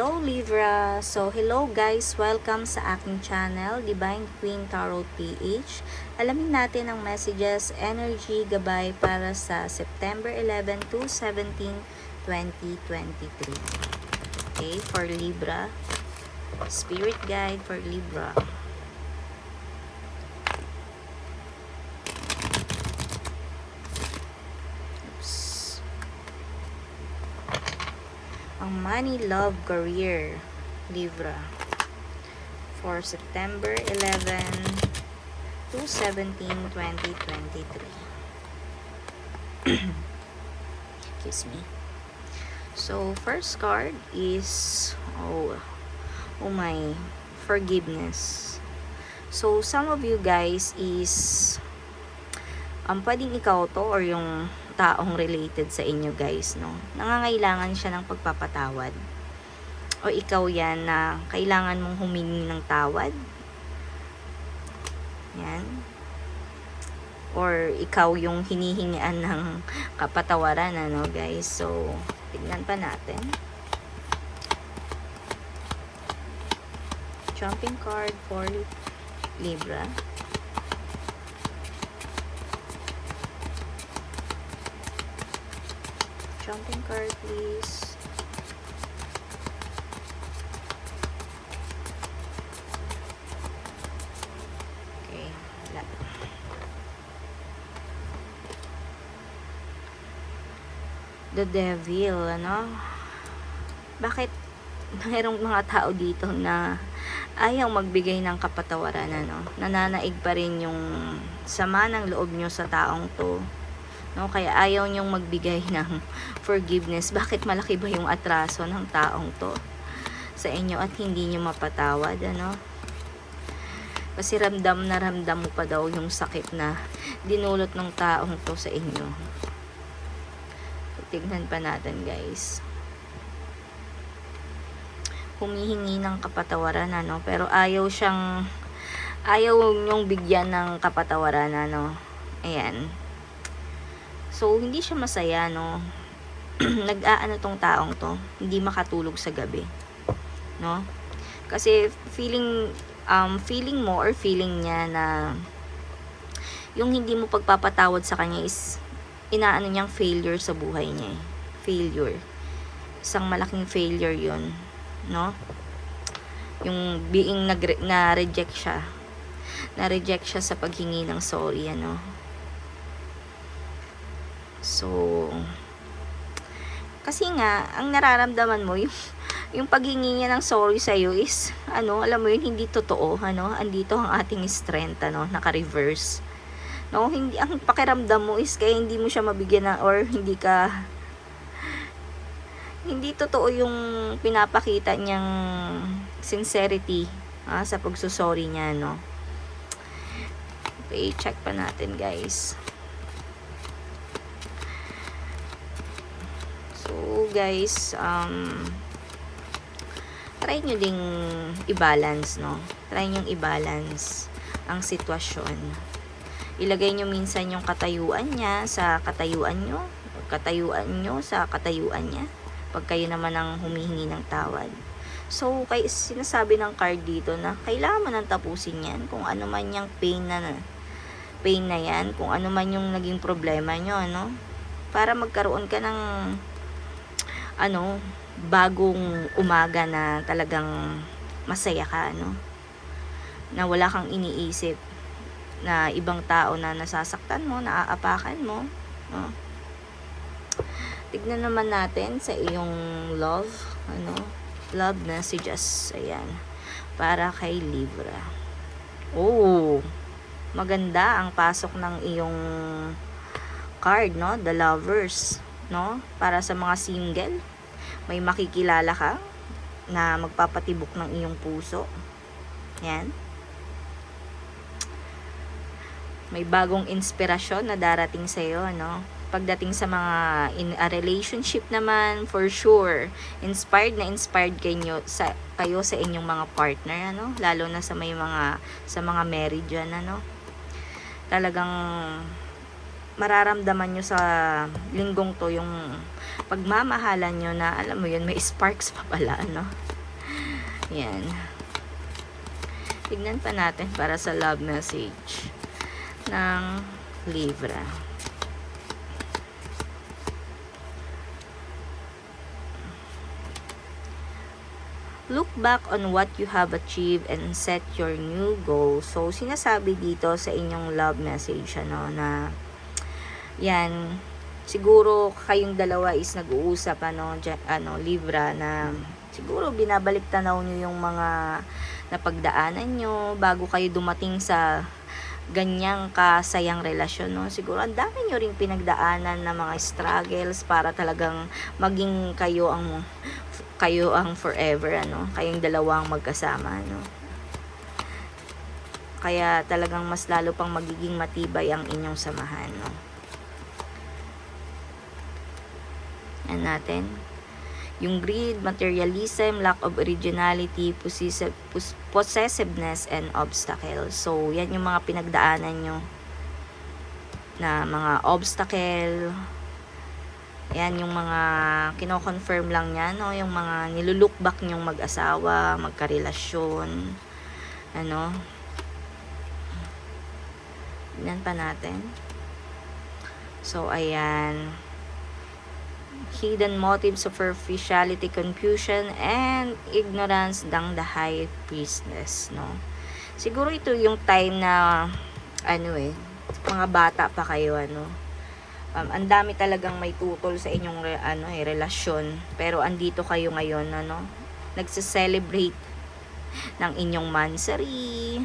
Hello Libra! So, hello guys! Welcome sa aking channel, Divine Queen Tarot PH. Alamin natin ang messages, energy, gabay para sa September 11 to 17, 2023. Okay, for Libra. Spirit guide for Libra. Money, love, career, Libra. For September 11 to 17, 2023. Excuse me. So, first card is, oh, oh my, forgiveness. So, some of you guys is, um, pwedeng ikaw to or yung taong related sa inyo guys, no? Nangangailangan siya ng pagpapatawad. O ikaw yan na kailangan mong humingi ng tawad. Yan. Or ikaw yung hinihingian ng kapatawaran, ano guys. So, tignan pa natin. Jumping card for Libra. Jumping card, please. Okay, wala. The Devil, ano? Bakit mayroong mga tao dito na ayaw magbigay ng kapatawaran, ano? Nananaig pa rin yung sama ng loob nyo sa taong to. No, kaya ayaw niyong magbigay ng forgiveness. Bakit malaki ba yung atraso ng taong to sa inyo at hindi niyo mapatawad, ano? Kasi ramdam na ramdam mo pa daw yung sakit na dinulot ng taong to sa inyo. Tignan pa natin, guys. Humihingi ng kapatawaran, ano? Pero ayaw siyang ayaw niyong bigyan ng kapatawaran, ano? Ayan. So, hindi siya masaya, no? Nag-aano tong taong to, hindi makatulog sa gabi. No? Kasi feeling um feeling mo or feeling niya na yung hindi mo pagpapatawad sa kanya is inaano niyang failure sa buhay niya. eh. Failure. Isang malaking failure 'yon, no? Yung being nag na reject siya. Na reject siya sa paghingi ng sorry, ano? So, kasi nga, ang nararamdaman mo, yung, yung paghingi niya ng sorry sa'yo is, ano, alam mo yun, hindi totoo, ano, andito ang ating strength, ano, naka-reverse. No, hindi, ang pakiramdam mo is kaya hindi mo siya mabigyan ng, or hindi ka, hindi totoo yung pinapakita niyang sincerity ah, sa pagsusorry niya, no. Okay, check pa natin, guys. So, guys, um, try nyo ding i-balance, no? Try nyo i-balance ang sitwasyon. Ilagay nyo minsan yung katayuan niya sa katayuan nyo, katayuan nyo sa katayuan niya, pag kayo naman ang humihingi ng tawad. So, kay, sinasabi ng card dito na kailangan mo nang tapusin yan kung ano man yung pain na pain na yan, kung ano man yung naging problema nyo, ano? Para magkaroon ka ng ano, bagong umaga na talagang masaya ka, ano? Na wala kang iniisip na ibang tao na nasasaktan mo, naaapakan mo. No? Tignan naman natin sa iyong love, ano? Love messages, ayan. Para kay Libra. Oh, maganda ang pasok ng iyong card, no? The Lovers, no? Para sa mga single, may makikilala ka na magpapatibok ng iyong puso. Yan. May bagong inspirasyon na darating sa iyo, no? Pagdating sa mga in a relationship naman, for sure, inspired na inspired kayo sa kayo sa inyong mga partner, ano? Lalo na sa may mga sa mga married dyan, ano? Talagang mararamdaman nyo sa linggong to yung pagmamahalan nyo na alam mo yun may sparks pa pala ano yan. Tignan pa natin para sa love message ng Libra. Look back on what you have achieved and set your new goals. So, sinasabi dito sa inyong love message, ano, na, yan, siguro kayong dalawa is nag-uusap, ano, dyan- ano, Libra, na, siguro binabalik tanaw nyo yung mga napagdaanan nyo bago kayo dumating sa ganyang kasayang relasyon, no? Siguro ang dami nyo ring pinagdaanan na mga struggles para talagang maging kayo ang kayo ang forever, ano? Kayong dalawang magkasama, no? Kaya talagang mas lalo pang magiging matibay ang inyong samahan, no? Yan natin. Yung greed, materialism, lack of originality, possessive, pos- possessiveness, and obstacles. So, yan yung mga pinagdaanan nyo na mga obstacle, yan yung mga kino-confirm lang niya, no? Yung mga nilulook back nyong mag-asawa, magkarelasyon. Ano? Tignan pa natin. So, ayan. Hidden motives, superficiality, confusion, and ignorance ng the high priestess, no? Siguro ito yung time na, ano eh, mga bata pa kayo, ano? um, ang dami talagang may tutol sa inyong re, ano eh, relasyon pero andito kayo ngayon ano nagse-celebrate ng inyong mansary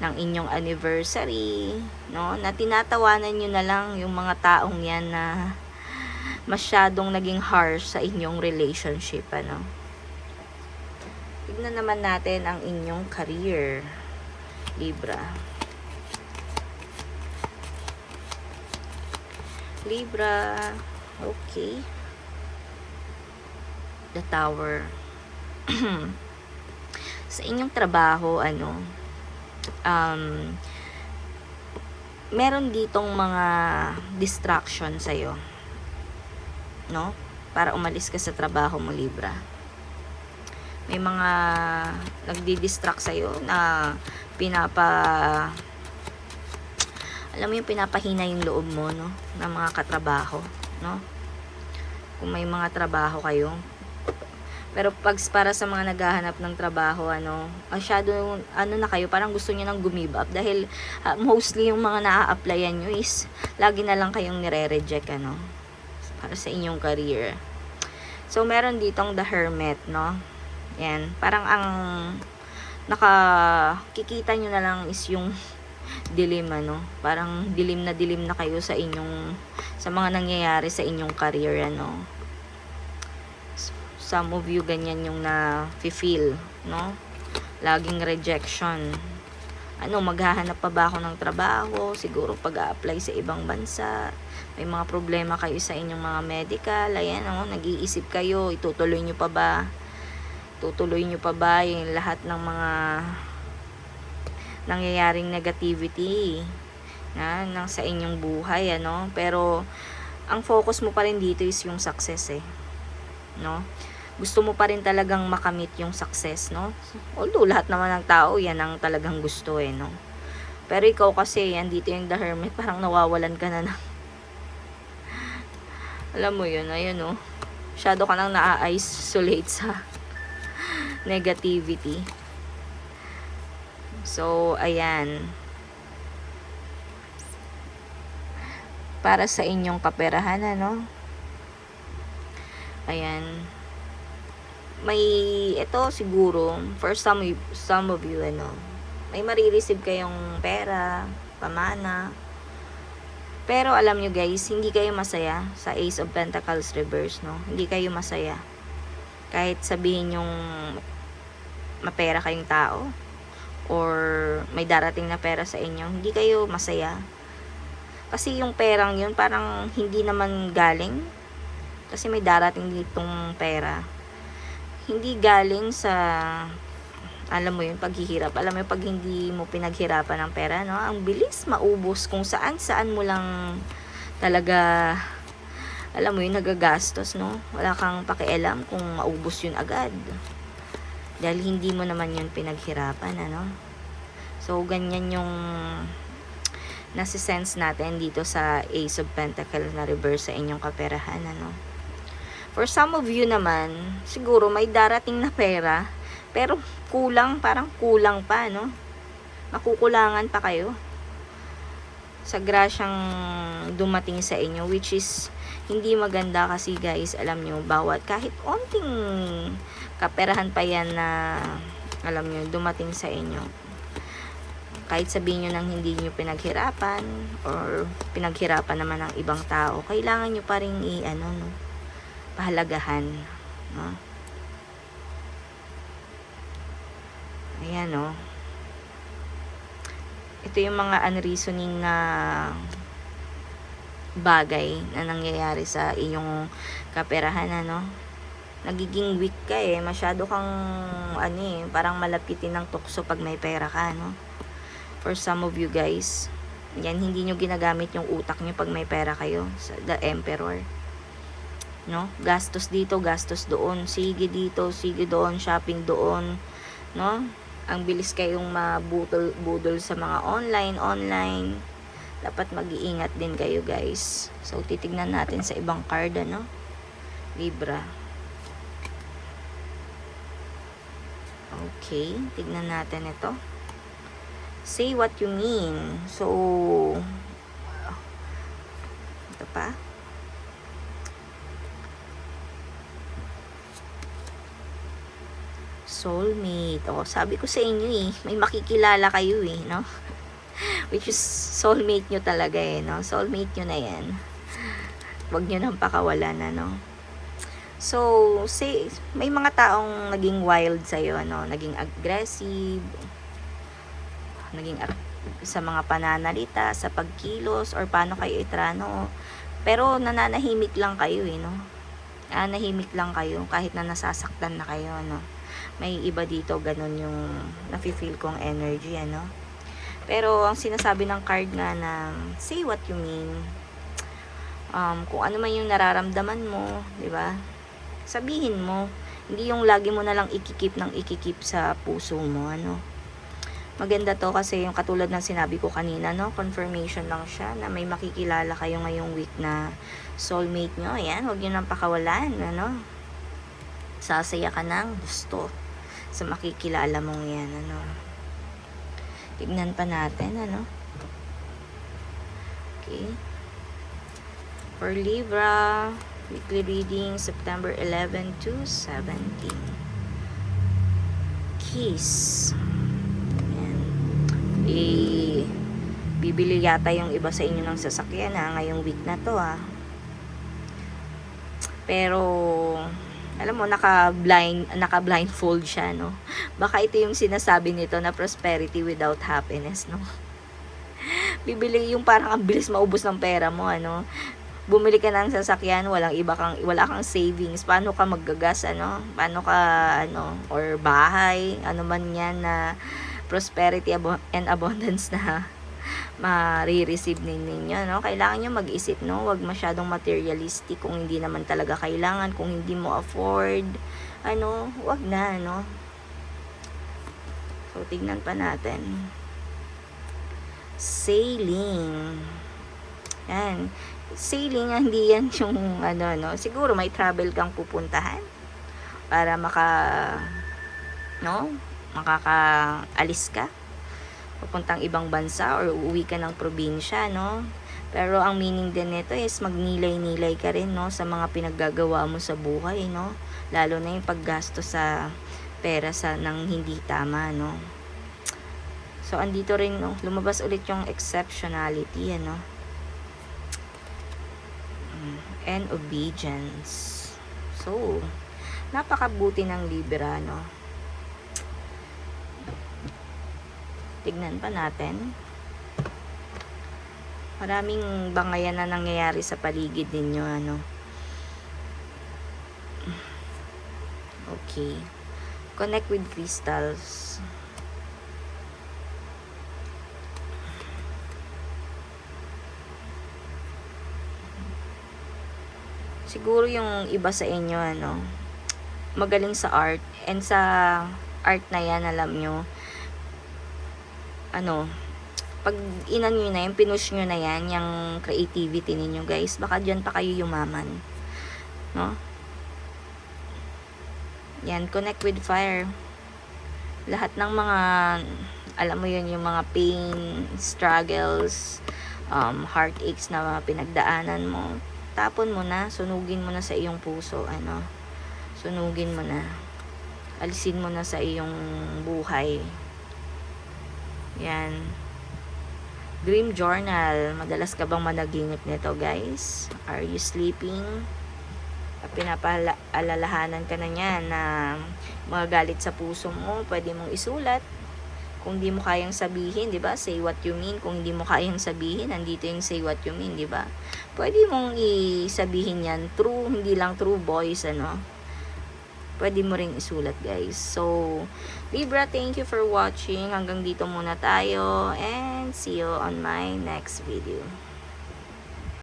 ng inyong anniversary no na tinatawanan nyo na lang yung mga taong yan na masyadong naging harsh sa inyong relationship ano tignan naman natin ang inyong career Libra Libra. Okay. The Tower. sa inyong trabaho, ano, um, meron ditong mga distraction sa'yo. No? Para umalis ka sa trabaho mo, Libra. May mga nagdi-distract sa'yo na pinapa alam mo yung pinapahina yung loob mo, no? Ng mga katrabaho, no? Kung may mga trabaho kayo. Pero pag para sa mga naghahanap ng trabaho, ano, masyado, ano na kayo, parang gusto niyo nang gumib up. Dahil ah, mostly yung mga naa-applyan nyo is, lagi na lang kayong nire-reject, ano? Para sa inyong career. So, meron ditong The Hermit, no? Yan. Parang ang nakakikita nyo na lang is yung dilim ano parang dilim na dilim na kayo sa inyong sa mga nangyayari sa inyong career ano some of you ganyan yung na feel no laging rejection ano maghahanap pa ba ako ng trabaho? Siguro pag-a-apply sa ibang bansa. May mga problema kayo sa inyong mga medical. Ayan oh, nag-iisip kayo itutuloy nyo pa ba? Tutuloy nyo pa ba yung lahat ng mga nangyayaring negativity na nang sa inyong buhay ano? Pero ang focus mo pa rin dito is yung success eh no gusto mo pa rin talagang makamit yung success no although lahat naman ng tao yan ang talagang gusto eh no pero ikaw kasi yan dito yung the hermit parang nawawalan ka na ng alam mo yun ayun no shadow ka nang na-isolate sa negativity So, ayan. Para sa inyong kaperahan, ano? Ayan. May, ito siguro, for some, some of you, ano, may marireceive kayong pera, pamana. Pero alam nyo guys, hindi kayo masaya sa Ace of Pentacles reverse, no? Hindi kayo masaya. Kahit sabihin yung mapera kayong tao, or may darating na pera sa inyo, hindi kayo masaya. Kasi yung perang yun, parang hindi naman galing. Kasi may darating ditong pera. Hindi galing sa, alam mo yun, paghihirap. Alam mo yun, pag hindi mo pinaghirapan ng pera, no? Ang bilis maubos kung saan-saan mo lang talaga alam mo yun, nagagastos, no? Wala kang pakialam kung maubos yun agad. Dahil hindi mo naman yun pinaghirapan, ano? So, ganyan yung nasi-sense natin dito sa Ace of Pentacles na reverse sa inyong kaperahan, ano? For some of you naman, siguro may darating na pera, pero kulang, parang kulang pa, no? Makukulangan pa kayo. Sa grasyang dumating sa inyo which is hindi maganda kasi guys alam nyo bawat kahit onting kaperahan pa yan na alam nyo dumating sa inyo. Kahit sabihin nyo nang hindi nyo pinaghirapan or pinaghirapan naman ng ibang tao kailangan nyo pa rin i ano no pahalagahan no? Ayan no? Ito yung mga unreasoning na bagay na nangyayari sa iyong kaperahan ano? Nagiging weak ka eh. Masyado kang ano eh parang malapitin ng tukso pag may pera ka no? For some of you guys yan hindi nyo ginagamit yung utak nyo pag may pera kayo the emperor no? Gastos dito gastos doon. Sige dito sige doon shopping doon no? Ang bilis kayong mabutol budol sa mga online online. Dapat mag-iingat din kayo guys. So titignan natin sa ibang card ano? Libra. Okay tignan natin ito. Say what you mean. So ito pa soulmate. O, sabi ko sa inyo eh, may makikilala kayo eh, no? Which is soulmate nyo talaga eh, no? Soulmate nyo na yan. Huwag nyo nang pakawalan, ano? So, say, may mga taong naging wild sa'yo, ano? Naging aggressive, naging ag- sa mga pananalita, sa pagkilos, or paano kayo itrano. Pero nananahimik lang kayo eh, no? Nanahimik lang kayo kahit na nasasaktan na kayo, no? May iba dito ganun yung nafe-feel kong energy ano? Pero ang sinasabi ng card nga na say what you mean. Um, kung ano man yung nararamdaman mo di ba? Sabihin mo. Hindi yung lagi mo na lang ikikip ng ikikip sa puso mo ano? Maganda to kasi yung katulad ng sinabi ko kanina no? Confirmation lang siya na may makikilala kayo ngayong week na soulmate nyo. Ayan huwag nyo nang pakawalan ano? Sasaya ka ng gusto sa makikilala mong yan ano? Tignan pa natin ano? Okay. For Libra weekly reading September 11 to 17 kiss. Yan eh bibili yata yung iba sa inyo ng sasakyan ha? Ngayong week na to ha? Pero alam mo, naka-blind, naka-blindfold siya, no? Baka ito yung sinasabi nito na prosperity without happiness, no? Bibili yung parang ang bilis maubos ng pera mo, ano? Bumili ka ng sasakyan, walang iba kang, wala kang savings. Paano ka maggagas, ano? Paano ka, ano? Or bahay, ano man yan na prosperity and abundance na ma-receive ninyo, no? Kailangan nyo mag-isip, no? Huwag masyadong materialistic kung hindi naman talaga kailangan, kung hindi mo afford, ano, wag na, no? So, tignan pa natin. Sailing. Yan. Sailing, hindi yan yung, ano, no? Siguro may travel kang pupuntahan para maka, no? Makakaalis ka papuntang ibang bansa or uuwi ka ng probinsya, no? Pero ang meaning din nito is magnilay-nilay ka rin, no? Sa mga pinaggagawa mo sa buhay, no? Lalo na yung paggasto sa pera sa nang hindi tama, no? So, andito rin, no? Lumabas ulit yung exceptionality, ano? And obedience. So, napakabuti ng Libra, no? Tignan pa natin. Maraming bangayan na nangyayari sa paligid ninyo, ano. Okay. Connect with crystals. siguro yung iba sa inyo, ano, magaling sa art. And sa art na yan, alam nyo, ano, pag inan nyo na yan, pinush nyo na yan, yung creativity ninyo, guys, baka dyan pa kayo yumaman. No? Yan, connect with fire. Lahat ng mga, alam mo yun, yung mga pain, struggles, um, heartaches na pinagdaanan mo, tapon mo na, sunugin mo na sa iyong puso, ano, sunugin mo na. Alisin mo na sa iyong buhay. Yan. Dream journal. Madalas ka bang managinip nito, guys? Are you sleeping? Pinapaalalahanan ka na niyan na mga galit sa puso mo, pwede mong isulat. Kung di mo kayang sabihin, di ba? Say what you mean. Kung di mo kayang sabihin, nandito yung say what you mean, di ba? Pwede mong isabihin yan true, hindi lang true voice, ano? Pwede mo ring isulat, guys. So, Libra, thank you for watching. Hanggang dito muna tayo. And see you on my next video.